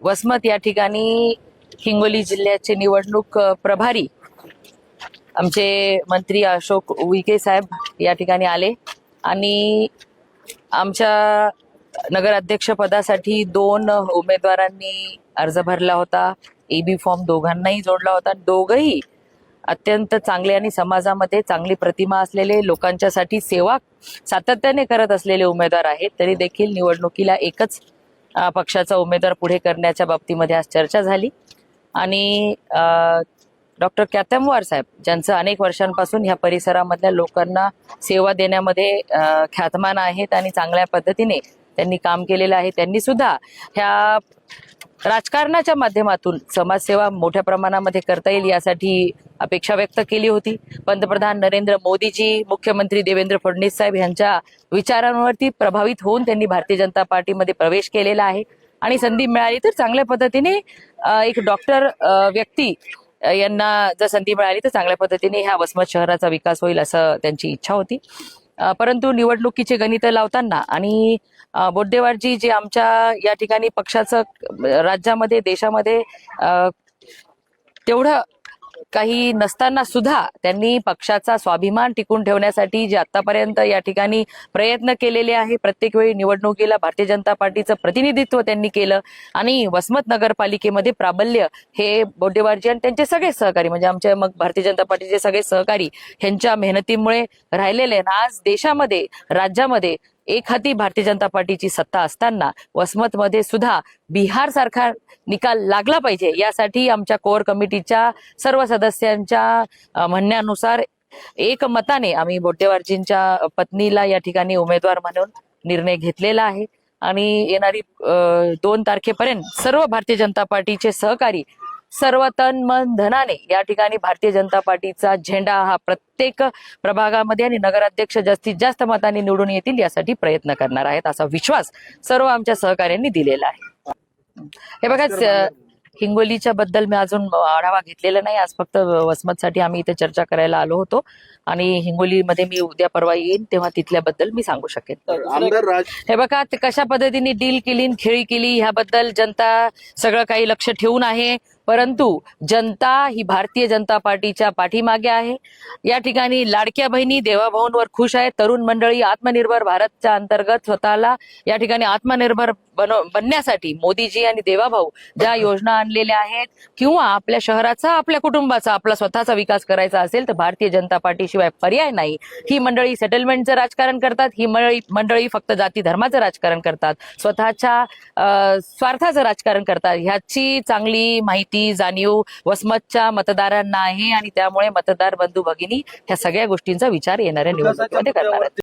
वसमत या ठिकाणी हिंगोली जिल्ह्याचे निवडणूक प्रभारी आमचे मंत्री अशोक उईके साहेब या ठिकाणी आले आणि आमच्या नगराध्यक्ष पदासाठी दोन उमेदवारांनी अर्ज भरला होता. ए बी फॉर्म दोघांनाही जोडला होता. दोघही अत्यंत चांगले आणि समाजामध्ये चांगली प्रतिमा असलेले लोकांच्यासाठी सेवा सातत्याने करत असलेले उमेदवार आहेत. तरी देखील निवडणुकीला एकच पक्षाचा उमेदवार पुढे करण्याच्या बाबतीमध्ये आज चर्चा झाली. आणि डॉक्टर क्यातमवार साहेब ज्यांचं अनेक वर्षांपासून ह्या परिसरामधल्या लोकांना सेवा देण्यामध्ये ख्यातमान आहेत आणि चांगल्या पद्धतीने त्यांनी काम केलेलं आहे त्यांनी सुद्धा ह्या राजकारणाच्या माध्यमातून समाजसेवा मोठ्या प्रमाणामध्ये करता येईल यासाठी अपेक्षा व्यक्त केली होती. पंतप्रधान नरेंद्र मोदीजी मुख्यमंत्री देवेंद्र फडणवीस साहेब यांच्या विचारांवरती प्रभावित होऊन त्यांनी भारतीय जनता पार्टीमध्ये प्रवेश केलेला आहे. आणि संधी मिळाली तर चांगल्या पद्धतीने एक डॉक्टर व्यक्ती यांना जर संधी मिळाली तर चांगल्या पद्धतीने ह्या वसमत शहराचा विकास होईल असं त्यांची इच्छा होती. परंतु निवडणुकीचे गणित लावताना आणि अ, बोड्डेवारजी जे आमच्या या ठिकाणी पक्षाचं राज्यामध्ये देशामध्ये तेवढं काही नसताना सुद्धा त्यांनी पक्षाचा स्वाभिमान टिकून ठेवण्यासाठी जे आतापर्यंत या ठिकाणी प्रयत्न केलेले आहे प्रत्येक वेळी निवडणुकीला भारतीय जनता पार्टीचं प्रतिनिधित्व त्यांनी केलं आणि वसमत नगरपालिकेमध्ये प्राबल्य हे बोडेवारजी आणि त्यांचे सगळे सहकारी म्हणजे आमच्या मग भारतीय जनता पार्टीचे सगळे सहकारी ह्यांच्या मेहनतीमुळे राहिलेले आहेत. आज देशामध्ये राज्यामध्ये एक हाती भारतीय जनता पार्टीची सत्ता असताना वसमतमध्ये सुद्धा बिहार सारखा निकाल लागला पाहिजे. यासाठी आमच्या कोर कमिटीच्या सर्व सदस्यांच्या म्हणण्यानुसार एक मताने आम्ही बोटेवारजींच्या पत्नीला या ठिकाणी उमेदवार म्हणून निर्णय घेतलेला आहे. आणि येणारी दोन तारखेपर्यंत सर्व भारतीय जनता पार्टीचे सहकारी सर्व तन मन धनाने या ठिकाणी भारतीय जनता पार्टीचा झेंडा हा प्रत्येक प्रभागामध्ये आणि नगराध्यक्ष जास्तीत जास्त मतांनी निवडून येतील यासाठी प्रयत्न करणार आहेत असा विश्वास सर्व आमच्या सहकाऱ्यांनी दिलेला आहे. हे बघा हिंगोलीच्या बद्दल मी अजून आढावा घेतलेला नाही. आज फक्त वसमतसाठी आम्ही इथे चर्चा करायला आलो होतो. आणि हिंगोलीमध्ये मी उद्या परवा येईन तेव्हा तिथल्याबद्दल मी सांगू शकेन. हे बघा कशा पद्धतीने डील केली खेळी केली ह्याबद्दल जनता सगळं काही लक्ष ठेवून आहे. परंतु जनता ही भारतीय जनता पार्टीच्या पाठीमागे आहे. या ठिकाणी लाडक्या बहिणी देवाभाऊंवर खुश आहे तरुण मंडळी आत्मनिर्भर भारतच्या अंतर्गत स्वतःला या ठिकाणी आत्मनिर्भर बन बनण्यासाठी मोदीजी आणि देवाभाऊ ज्या योजना आणलेल्या आहेत किंवा आपल्या शहराचा आपल्या कुटुंबाचा आपला स्वतःचा विकास करायचा असेल तर भारतीय जनता पार्टीशिवाय पर्याय नाही. ही मंडळी सेटलमेंटचं राजकारण करतात. ही मंडळी मंडळी फक्त जाती धर्माचं राजकारण करतात. स्वतःच्या स्वार्थाचं राजकारण करतात. ह्याची चांगली माहिती जाणीव वसमतच्या मतदारांना आहे आणि त्यामुळे मतदार बंधू भगिनी ह्या सगळ्या गोष्टींचा विचार येणाऱ्या निवडणुकीमध्ये करणार आहेत.